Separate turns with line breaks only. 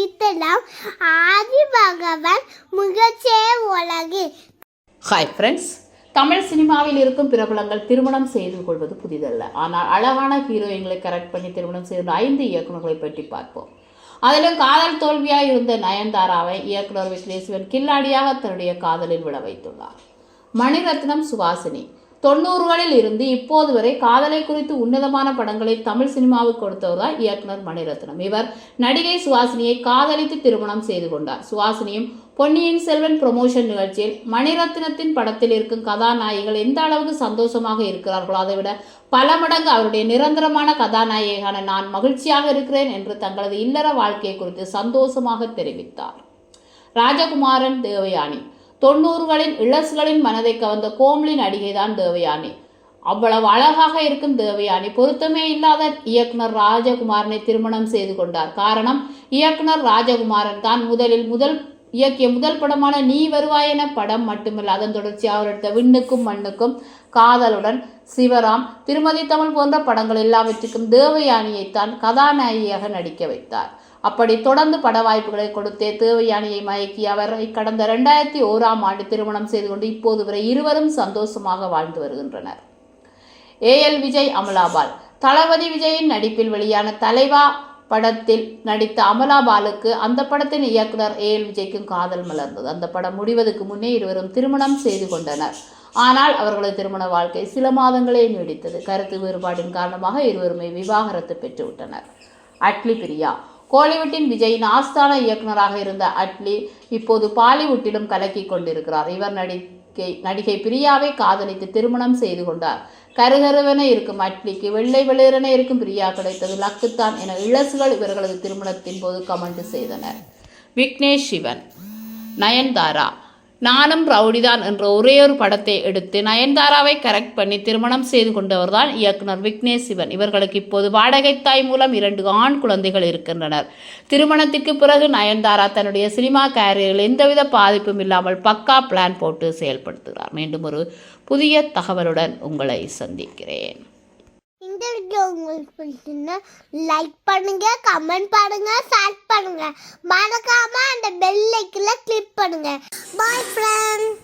அளித்தலாம் ஆதி பகவான் முகச்சே உலகு
hi friends Tamil சினிமாவில் இருக்கும் பிரபலங்கள் திருமணம் செய்து கொள்வது புதிதல்ல. ஆனால் அழகான ஹீரோயின்களை கரெக்ட் பண்ணி திருமணம் செய்து ஐந்து இயக்குநர்களை பற்றி பார்ப்போம். அதிலும் காதல் தோல்வியாக இருந்த நயன்தாராவை இயக்குனர் விக்னேஸ்வன் கில்லாடியாக தன்னுடைய காதலில் விட வைத்துள்ளார். மணிரத்னம் சுவாசினி தொண்ணூறுகளில் இருந்து இப்போது வரை காதலை குறித்து உன்னதமான படங்களை தமிழ் சினிமாவுக்கு கொடுத்தவர் தான் இயக்குனர் மணிரத்னம். இவர் நடிகை சுவாசினியை காதலித்து திருமணம் செய்து கொண்டார். சுவாசினியும் பொன்னியின் செல்வன் ப்ரொமோஷன் நிகழ்ச்சியில் மணிரத்னத்தின் படத்தில் இருக்கும் கதாநாயகிகள் எந்த அளவுக்கு சந்தோஷமாக இருக்கிறார்களோ அதை விட பல மடங்கு அவருடைய நிரந்தரமான கதாநாயகியான நான் மகிழ்ச்சியாக இருக்கிறேன் என்று தங்களது இல்லற வாழ்க்கை குறித்து சந்தோஷமாக தெரிவித்தார். ராஜகுமாரன் தேவயானி. தொண்ணூறுகளின் இளசுகளின் மனதை கவர்ந்த கோம்லி நடிகைதான் தேவயானி. அவ்வளவு அழகாக இருக்கும் தேவயானி பொருத்தமே இல்லாத இயக்குனர் ராஜகுமாரனை திருமணம் செய்து கொண்டார். காரணம் இயக்குனர் ராஜகுமாரன் தான் முதலில் முதல் இயக்கிய முதல் படமான நீ வருவாய் என படம் மட்டுமல்ல. அதன் தொடர்ச்சி அவர் எடுத்த விண்ணுக்கும் மண்ணுக்கும் காதலுடன் சிவராம் திருமதி தமிழ் போன்ற படங்கள் எல்லாவற்றுக்கும் தேவயானியைத்தான் கதாநாயகியாக நடிக்க வைத்தார். அப்படி தொடர்ந்து பட வாய்ப்புகளை கொடுத்தே தேவயானியை மயக்கி அவரை கடந்த ரெண்டாயிரத்தி ஓராம் ஆண்டு திருமணம் செய்து கொண்டு இப்போது வரை இருவரும் சந்தோஷமாக வாழ்ந்து வருகின்றனர். ஏஎல் விஜய் அமலாபால். தளபதி விஜயின் நடிப்பில் வெளியான தலைவா படத்தில் நடித்த அமலா பாலுக்கு அந்த படத்தின் இயக்குனர் ஏஎல் விஜய்க்கும் காதல் மலர்ந்தது. அந்த படம் முடிவதற்கு முன்னே இருவரும் திருமணம் செய்து கொண்டனர். ஆனால் அவர்களது திருமண வாழ்க்கை சில மாதங்களே நீடித்தது. கருத்து வேறுபாடின் காரணமாக இருவருமே விவாகரத்து பெற்றுவிட்டனர். அட்லி பிரியா. கோலிவுட்டின் விஜயின் ஆஸ்தான இயக்குனராக இருந்த அட்லி இப்போது பாலிவுட்டிலும் கலக்கி கொண்டிருக்கிறார். இவர் நடிகை நடிகை பிரியாவை காதலித்து திருமணம் செய்து கொண்டார். கருகருவென இருக்கும் அட்லிக்கு வெள்ளை வெளிரென இருக்கும் பிரியா கிடைத்தது லக்குத்தான் என இளசுகள் இவர்களது திருமணத்தின் போது கமெண்ட் செய்தனர். விக்னேஷ் சிவன் நயன்தாரா நானும் ரவுடிதான் என்ற ஒரே ஒரு படத்தை எடுத்து நயன்தாராவை கரெக்ட் பண்ணி திருமணம் செய்து கொண்டவர் தான் இயக்குனர் விக்னேஷ் சிவன். இவர்களுக்கு இப்போது வாடகைத்தாய் மூலம் இரண்டு ஆண் குழந்தைகள் இருக்கின்றனர். திருமணத்திற்கு பிறகு நயன்தாரா தன்னுடைய சினிமா கேரியரில் எந்தவித பாதிப்பும் இல்லாமல் பக்கா பிளான் போட்டு செயல்படுத்துகிறார். மீண்டும் ஒரு புதிய தகவலுடன் உங்களை சந்திக்கிறேன்.
இந்த வீடியோ உங்களுக்கு பிடிச்சிருந்தா லைக் பண்ணுங்க கமெண்ட் பண்ணுங்க ஷேர் பண்ணுங்க. மறக்காம அந்த பெல் ஐக்கில் கிளிக் பண்ணுங்க பாய் ஃப்ரெண்ட் தேங்க்யூ